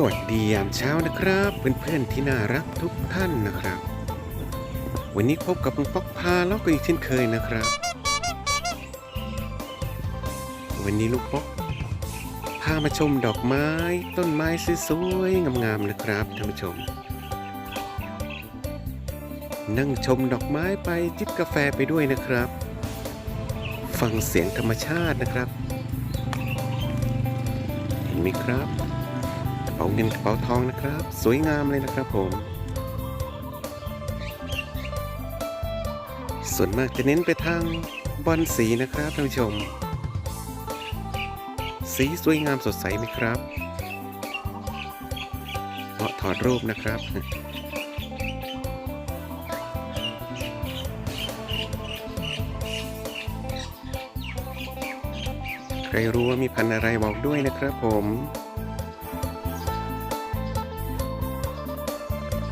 สวัสดียามเช้านะครับเพื่อนๆที่น่ารักทุกท่านนะครับ วันนี้พบกับลุงป๊อกพาแล้วก็อีกเช่นเคยนะครับ วันนี้ลุงป๊อกพามาชมดอกไม้ ต้นไม้สวยๆงามๆนะครับท่านผู้ชม นั่งชมดอกไม้ไปจิบกาแฟไปด้วยนะครับ ฟังเสียงธรรมชาตินะครับ เห็นไหมครับ ป๋าเงินกระเป๋าทองนะครับ สวยงามเลยนะครับผม ส่วนมากจะเน้นไปทางบอลสีนะครับท่านผู้ชม สีสวยงามสดใสไหมครับเพาะถอดรูปนะครับใครรู้ว่ามีพันธุ์อะไรบอกด้วยนะครับผม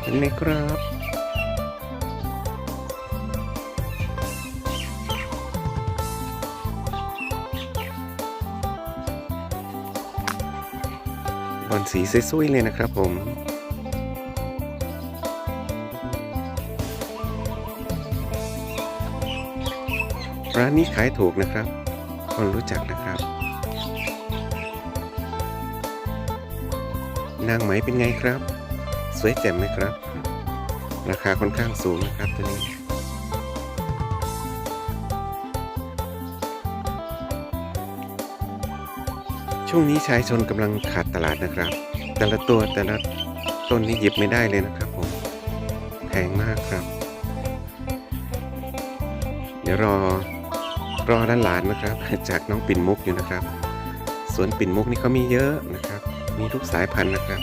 ห็นไหมครับบอลสีสวยๆเลยนะครับผมร้านนี้ขายถูกนะครับ คนรู้จักนะครับ นางไหมเป็นไงครับ สวยแจ่มไหมครับ ราคาค่อนข้างสูงนะครับตัวนี้ช่วงนี้ชายชนกำลังขาดตลาดนะครับ แต่ละตัวแต่ละต้นนี้หยิบไม่ได้เลยนะครับผมแพงมากครับ เดี๋ยวรอรอด้านหลานนะครับ จากน้องปิ่นมุกอยู่นะครับ สวนปิ่นมุกนี่เขามีเยอะนะครับ มีทุกสายพันธุ์นะครับ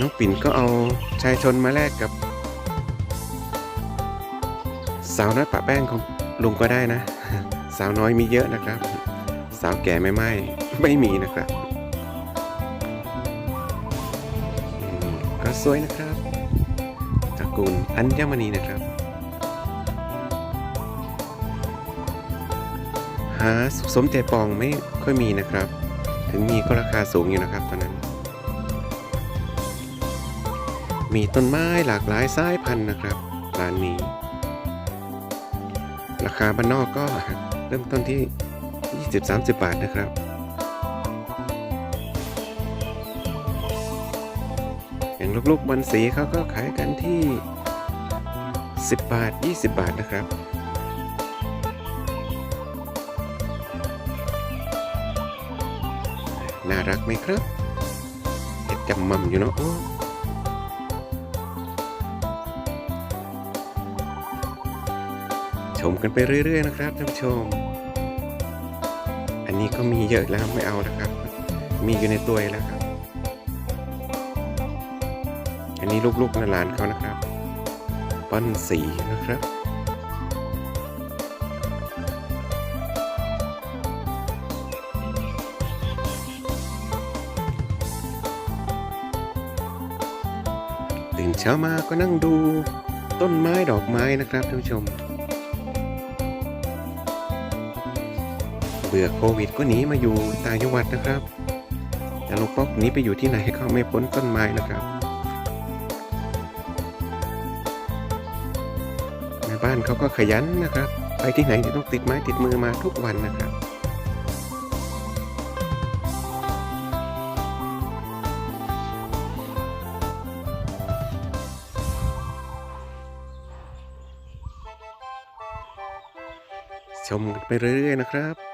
น้องปิ่นก็เอาชายชนมาแลกกับ สาวน้อยปะแป้งของลุงก็ได้นะ สาวน้อยมีเยอะนะครับ สาวแก่ไม่ไม่ไม่มีนะครับก็สวยนะครับตระกูลอัญมณีนะครับ หาสมใจปองไม่ค่อยมีนะครับ ถึงมีก็ราคาสูงอยู่นะครับตอนนั้น มีต้นไม้หลากหลายสายพันธุ์นะครับร้านนี้ ราคาบ้านนอกก็เริ่มต้นที่ 20-30 บาทนะครับอย่างลูกๆบอลสีเขาก็ขายกันที่ 10 บาท 20 บาทนะครับ น่ารักไหมครับเห็ดจำมั่มอยู่เนาะ ชมกันไปเรื่อย ๆ นะครับท่านผู้ชม อันนี้ก็มีเยอะแล้วไม่เอานะครับ มีอยู่ในตัวแล้วครับ อันนี้ลูกๆหลานเขานะครับ ปั้นสีนะครับตื่นเช้ามาก็นั่งดูต้นไม้ดอกไม้นะครับท่านผู้ชม เบื่อโควิดก็หนีมาอยู่ต่างจังหวัดนะครับแต่ลุงป๊อกหนีไปอยู่ที่ไหนก็ไม่พ้นต้นไม้นะครับแม่บ้านเขาก็ขยันนะครับ ไปที่ไหนต้องติดไม้ติดมือมาทุกวันนะครับชมไปเรื่อยๆนะครับ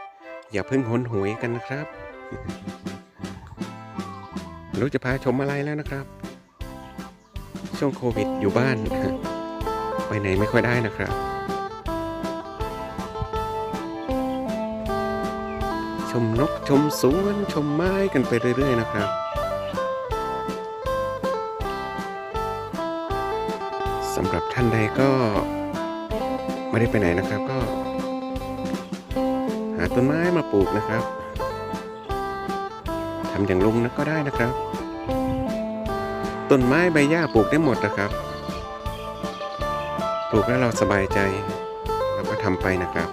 อย่าเพิ่งหนหวยกันนะครับรู้จะพาชมอะไรแล้วนะครับ ช่วงโควิดอยู่บ้าน ไปไหนไม่ค่อยได้นะครับ ชมนกชมสวนชมไม้กันไปเรื่อย ๆ นะครับ สำหรับท่านใดก็ไม่ได้ไปไหนนะครับก็ หาต้นไม้มาปลูกนะครับทำอย่างลุงนะก็ได้นะครับ ต้นไม้ใบหญ้าปลูกได้หมดนะครับปลูกแล้วเราสบายใจเราก็ทำไปนะครับ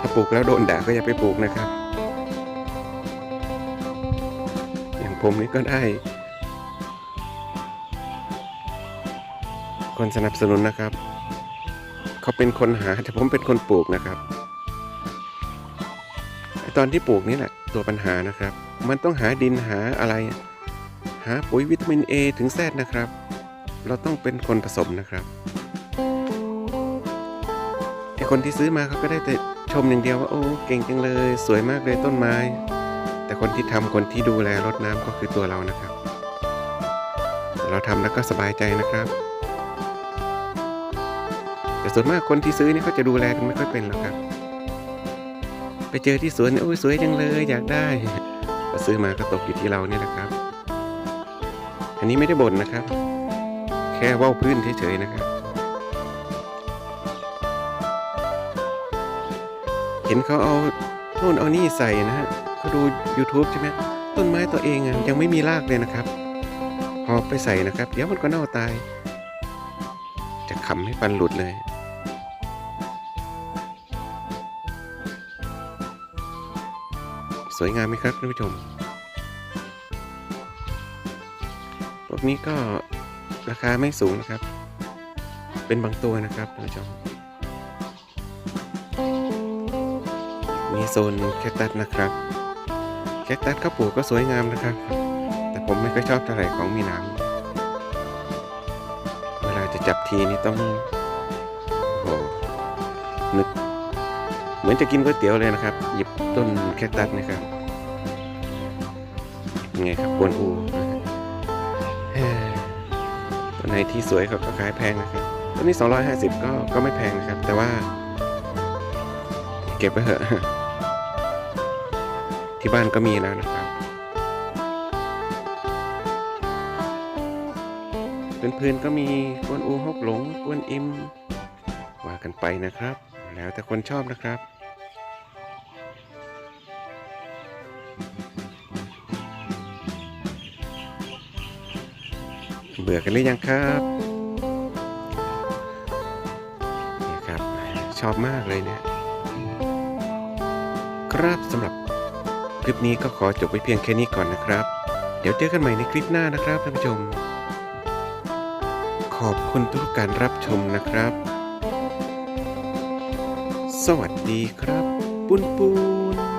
ถ้าปลูกแล้วโดนด่าก็อย่าไปปลูกนะครับ อย่างผมนี่ก็ได้คนสนับสนุนนะครับ เขาเป็นคนหาแต่ผมเป็นคนปลูกนะครับ ตอนที่ปลูกนี่แหละตัวปัญหานะครับ มันต้องหาดินหาอะไร หาปุ๋ยวิตามิน A ถึงแซดนะครับ เราต้องเป็นคนผสมนะครับไอคนที่ซื้อมาเขาก็ได้แต่ชมอย่างเดียวว่าโอ้เก่งจังเลย สวยมากเลยต้นไม้ แต่คนที่ทำคนที่ดูแลรดน้ำก็คือตัวเรานะครับ เราทำแล้วก็สบายใจนะครับแต่ส่วนมากคนที่ซื้อนี่เขาจะดูแลกันไม่ค่อยเป็นหรอกครับ ไปเจอที่สวนโอ้ยสวยจังเลยอยากได้พอซื้อมาก็ตกอยู่ที่เราเนี่ยแหละครับ อันนี้ไม่ได้บ่นนะครับ แค่ว่าพื้นเฉยๆนะครับ เห็นเขาเอาโน่นเอานี่ใส่นะฮะเขาดู YouTube ใช่ไหมต้นไม้ตัวเองอะยังไม่มีรากเลยนะครับหอบไปใส่นะครับ เดี๋ยวมันก็เน่าตาย จะขำให้ฟันหลุดเลย สวยงามไหมครับท่านผู้ชมพวกนี้ก็ราคาไม่สูงนะครับ เป็นบางตัวนะครับท่านผู้ชม มีโซนแคคตัสนะครับแคคตัสเขาปลูกก็สวยงามนะครับ แต่ผมไม่ค่อยชอบเท่าไหร่ของมีน้ำเวลาจะจับทีนี่ต้องโอ้โหนึก เหมือนจะกินก๋วยเตี๋ยวเลยนะครับ หยิบต้นแคคตัสนะครับเป็นไงครับกวนอูเฮ้ยต้นไหนที่สวยเขาก็ขายแพงนะครับต้นนี้ 250 ก็ก็ไม่แพงนะครับ แต่ว่า เก็บไว้เถอะ ที่บ้านก็มีแล้วนะครับพื้นๆก็มีกวนอูฮกหลงกวนอิมว่ากันไปนะครับ แล้วแต่คนชอบนะครับ บื่อกันหรือยังครับเนี่ยครับ ชอบมากเลยเนี่ยครับสำหรับคลิปนี้ก็ขอจบไว้เพียงแค่นี้ก่อนนะครับ เดี๋ยวเจอกันใหม่ในคลิปหน้านะครับท่านผู้ชม ขอบคุณทุกการรับชมนะครับ สวัสดีครับ ปุนปุน